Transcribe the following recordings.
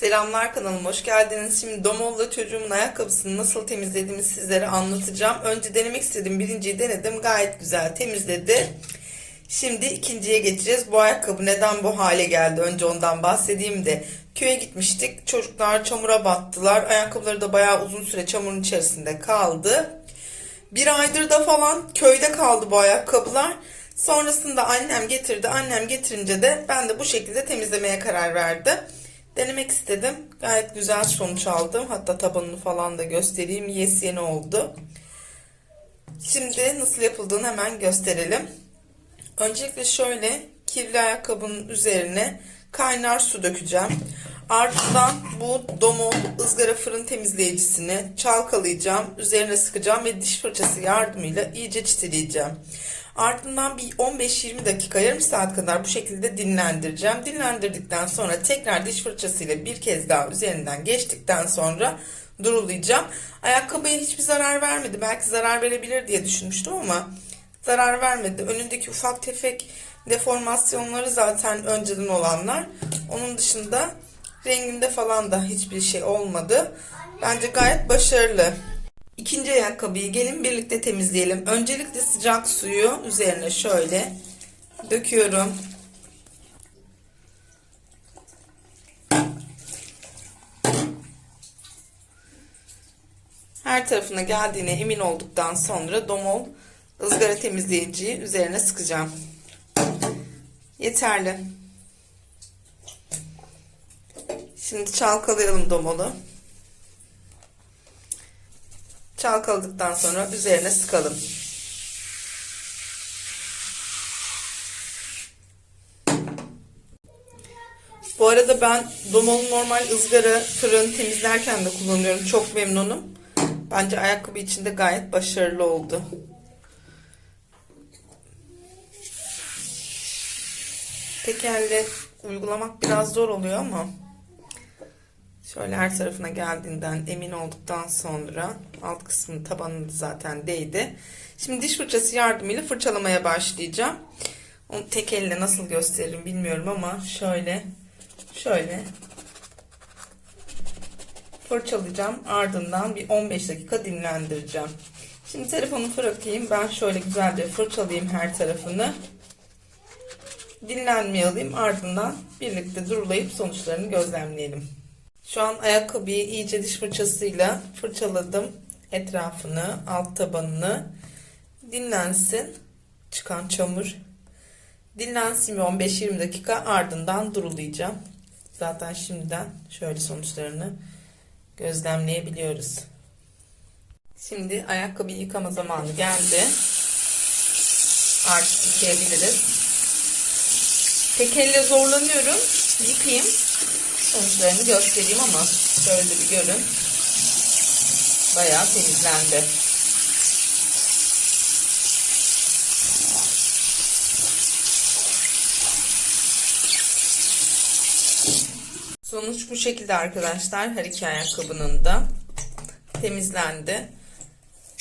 Selamlar kanalıma hoş geldiniz. Şimdi Domol'la çocuğumun ayakkabısını nasıl temizlediğimi sizlere anlatacağım. Önce denemek istedim. Birinciyi denedim. Gayet güzel temizledi. Şimdi ikinciye geçeceğiz. Bu ayakkabı neden bu hale geldi? Önce ondan bahsedeyim de. Köye gitmiştik. Çocuklar çamura battılar. Ayakkabıları da bayağı uzun süre çamurun içerisinde kaldı. Bir aydır da falan köyde kaldı bu ayakkabılar. Sonrasında annem getirdi. Annem getirince de ben de bu şekilde temizlemeye karar verdim. Denemek istedim. Gayet güzel sonuç aldım. Hatta tabanını falan da göstereyim. Yes yeni oldu. Şimdi nasıl yapıldığını hemen gösterelim. Öncelikle şöyle kirli ayakkabının üzerine kaynar su dökeceğim. Ardından bu domol ızgara fırın temizleyicisini çalkalayacağım. Üzerine sıkacağım ve diş fırçası yardımıyla iyice çitileyeceğim. Ardından bir 15-20 dakika yarım saat kadar bu şekilde dinlendireceğim. Dinlendirdikten sonra tekrar diş fırçasıyla bir kez daha üzerinden geçtikten sonra durulayacağım. Ayakkabıya hiçbir zarar vermedi. Belki zarar verebilir diye düşünmüştüm ama zarar vermedi. Önündeki ufak tefek deformasyonları zaten önceden olanlar. Onun dışında renginde falan da hiçbir şey olmadı. Bence gayet başarılı. İkinci ayakkabıyı gelin birlikte temizleyelim. Öncelikle sıcak suyu üzerine şöyle döküyorum. Her tarafına geldiğine emin olduktan sonra domol ızgara temizleyiciyi üzerine sıkacağım. Yeterli. Şimdi çalkalayalım domolu. Çalkaladıktan sonra üzerine sıkalım. Bu arada ben domolu normal ızgara fırın temizlerken de kullanıyorum. Çok memnunum. Bence ayakkabı içinde gayet başarılı oldu. Tek elle uygulamak biraz zor oluyor ama Şöyle her tarafına geldiğinden emin olduktan sonra alt kısmının tabanında zaten değdi. Şimdi diş fırçası yardımıyla fırçalamaya başlayacağım. Onu tek elle nasıl gösteririm bilmiyorum ama şöyle şöyle fırçalayacağım. Ardından bir 15 dakika dinlendireceğim. Şimdi telefonu bırakayım. Ben şöyle güzelce fırçalayayım her tarafını. Dinlenmeye alayım. Ardından birlikte durulayıp sonuçlarını gözlemleyelim. Şu an ayakkabıyı iyice diş fırçasıyla fırçaladım. Etrafını, alt tabanını. Dinlensin. Çıkan çamur. Dinlensin bir 15-20 dakika ardından durulayacağım. Zaten şimdiden şöyle sonuçlarını gözlemleyebiliyoruz. Şimdi ayakkabıyı yıkama zamanı geldi. Artık yıkayabiliriz. Tek elle zorlanıyorum. Yıkayayım sonuçlarını göstereyim ama şöyle bir görün. Bayağı temizlendi. Sonuç bu şekilde arkadaşlar. Her iki ayakkabının da temizlendi.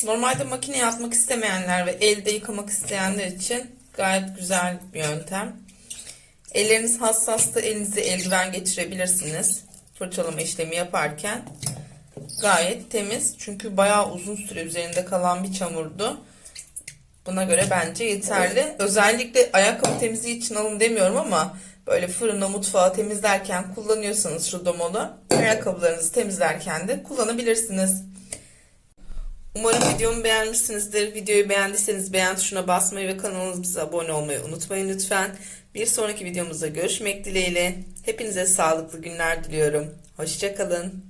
Normalde makineye atmak istemeyenler ve elde yıkamak isteyenler için gayet güzel bir yöntem. Elleriniz hassasta elinize eldiven geçirebilirsiniz. Fırçalama işlemi yaparken. Gayet temiz. Çünkü bayağı uzun süre üzerinde kalan bir çamurdu. Buna göre bence yeterli. Özellikle ayakkabı temizliği için alın demiyorum ama böyle fırını, mutfağı temizlerken kullanıyorsanız şu domolu ayakkabılarınızı temizlerken de kullanabilirsiniz. Umarım videomu beğenmişsinizdir. Videoyu beğendiyseniz beğen tuşuna basmayı ve kanalımıza abone olmayı unutmayın lütfen. Bir sonraki videomuzda görüşmek dileğiyle. Hepinize sağlıklı günler diliyorum. Hoşçakalın.